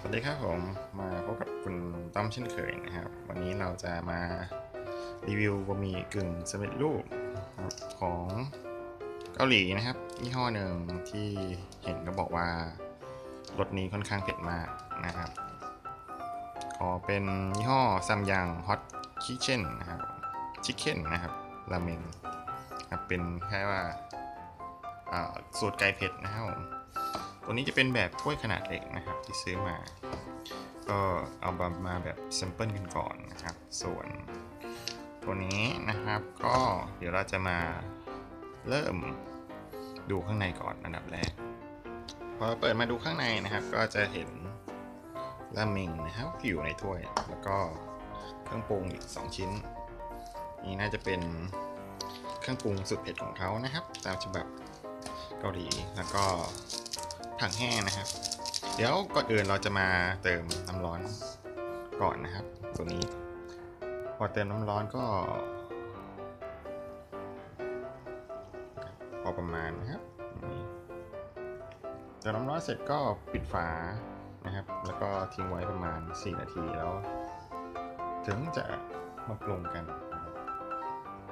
สวัสดีครับผมมาพบกับคุณต้อมเช่นเคยนะครับ วันนี้เราจะมารีวิวบะหมี่กึ่งสำเร็จรูปนะครับของเกาหลีนะครับยี่ห้อหนึ่งที่เห็นก็บอกว่ารสนี้ค่อนข้างเผ็ดมากนะครับขอเป็นยี่ห้อซัมยังฮอตคิเช่นนะครับชิคเก้นนะครับราเมงครับเป็นแค่ว่าสูตรไก่เผ็ดนะครับผม ตัวนี้จะเป็นแบบถ้วยขนาดเล็กนะครับที่ซื้อมา ก็เอามาแบบแซมเปิลกันก่อนนะครับ ส่วนตัวนี้นะครับก็เดี๋ยวเราจะมาเริ่มดูข้างในก่อนอันดับแรกพอเราเปิดมาดูข้างในนะครับ ก็จะเห็นราเมงนะครับที่อยู่ในถ้วย แล้วก็เครื่องปรุงอีก 2 ชิ้น นี่น่าจะเป็นเครื่องปรุงสุดเผ็ดของเขานะครับ ตามฉบับเกาหลีแล้วก็ ถังแห้งนะครับ เดี๋ยวก่อนอื่นเราจะมาเติมน้ำร้อนก่อนนะครับ ตัวนี้ พอเติมน้ำร้อนก็ พอประมาณนะครับเติมน้ำร้อนเสร็จก็ปิดฝานะครับ แล้วก็ทิ้งไว้ประมาณ 4 นาทีแล้ว ถึงจะมาปรุงกันนะครับ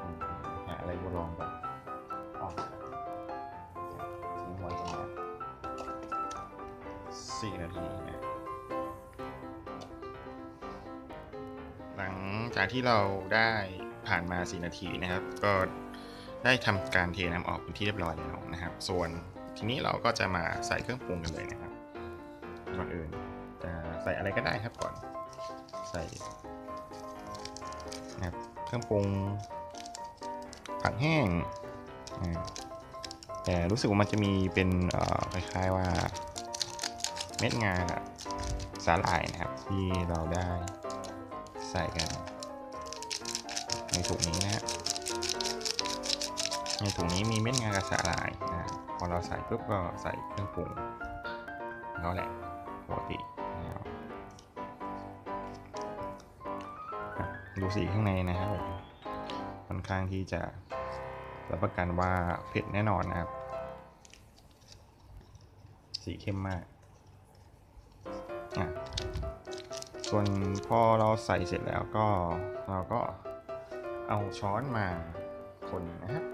อืมหาอะไรมาลองก่อน 4 นาทีนะหลังจากที่เราได้ผ่านมา 4 นาทีนะครับ ก็ได้ทำการเทน้ำออกเป็นที่เรียบร้อยแล้วนะครับ ส่วนทีนี้เราก็จะมาใส่เครื่องปรุงกันเลยนะครับก่อนอื่นจะใส่อะไรก็ได้ครับก่อนใส่นะครับเครื่องปรุงผักแห้งแต่รู้สึกว่ามันจะมีเป็นคล้ายๆว่า เม็ดงากับสาหร่ายนะครับ ที่เราได้ใส่กัน ในถุงนี้นะฮะในถุงนี้มีเม็ดงากับสาหร่ายนะพอเราใส่ปุ๊บก็ใส่เครื่องปรุงแล้วแหละปกตินะครับดูสีข้างในนะครับค่อนข้างที่จะรับประกันว่าเผ็ดแน่นอนนะครับ สีเข้มมาก ส่วนพอเราใส่เสร็จแล้วก็เราก็เอาช้อนมาคนนะครับ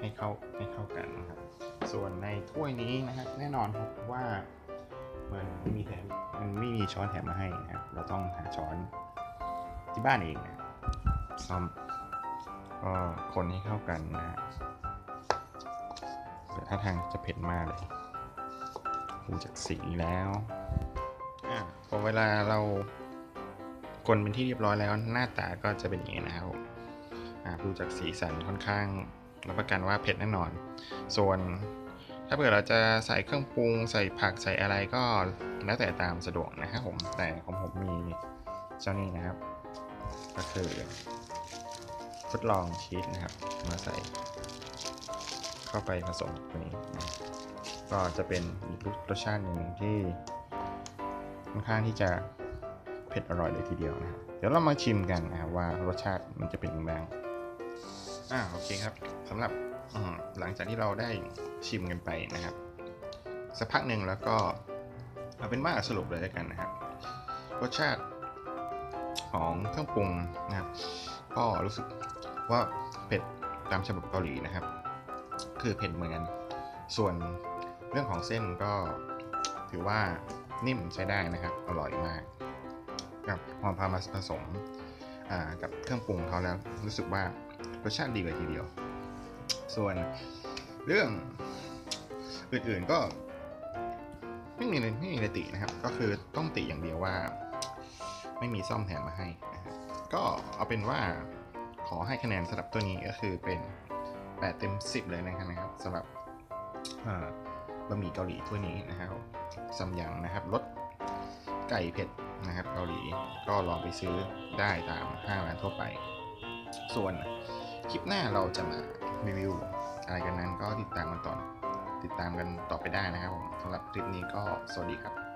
ให้เข้าให้เข้ากันนะครับ ส่วนในถ้วยนี้นะครับแน่นอนครับว่ามันไม่มีแถมมันไม่มีช้อนแถมมาให้นะครับ เราต้องหาช้อนที่บ้านเองนะซ่อมก็คนให้เข้ากันนะฮะแต่ถ้าทางจะเผ็ดมากเลยดูจากสีแล้ว อะพอเวลาเราคนเป็นที่เรียบร้อยแล้วหน้าตาก็จะเป็นอย่างนี้นะครับอะดูจากสีสันค่อนข้างรับประกันว่าเผ็ดแน่นอน ส่วนถ้าเผื่อเราจะใส่เครื่องปรุง ใส่ผักใส่อะไรก็แล้วแต่ตามสะดวกนะครับผมแต่ของผมมีเจ้านี้นะครับ ก็คือทดลองชีสนะครับ มาใส่ เข้าไปผสมตัวนี้ ก็จะเป็นอีกรสชาติหนึ่งที่ ค่อนข้างที่จะเผ็ดอร่อยเลยทีเดียวนะครับเดี๋ยวเรามาชิมกันนะครับว่ารสชาติมันจะเป็นยังไงอ่าโอเคครับสำหรับหลังจากที่เราได้ชิมกันไปนะครับ สักพักหนึ่งแล้วก็เอาเป็นว่าสรุปเลยแล้วกันนะครับ รสชาติของเครื่องปรุงนะครับก็รู้สึกว่าเผ็ดตามฉบับเกาหลีนะครับ คือเผ็ดเหมือนกัน ส่วนเรื่องของเส้นก็ถือว่า นิ่มใช้ได้นะครับ อร่อยมากกับพอพามาผสมกับเครื่องปรุงเขาแล้วรู้สึกว่ารสชาติดีเลยทีเดียว ส่วนเรื่องอื่นๆก็ไม่มีไม่มีอะไรตินะครับ ก็คือต้องติอย่างเดียวว่า ไม่มีซ่อมแถมมาให้นะครับก็เอาเป็นว่าขอให้คะแนนสำหรับตัวนี้ก็คือเป็น 8 เต็ม 10 เลยนะครับสำหรับอ่า บะหมี่เกาหลีถ้วยนี้นะครับซัมยังนะครับรสไก่เผ็ดนะครับเกาหลีก็ลองไปซื้อได้ตามห้างร้านทั่วไป ส่วนคลิปหน้าเราจะมารีวิวอะไรกันนั้นก็ติดตามกันต่อติดตามกันต่อไปได้นะครับผมสำหรับคลิปนี้ก็สวัสดีครับ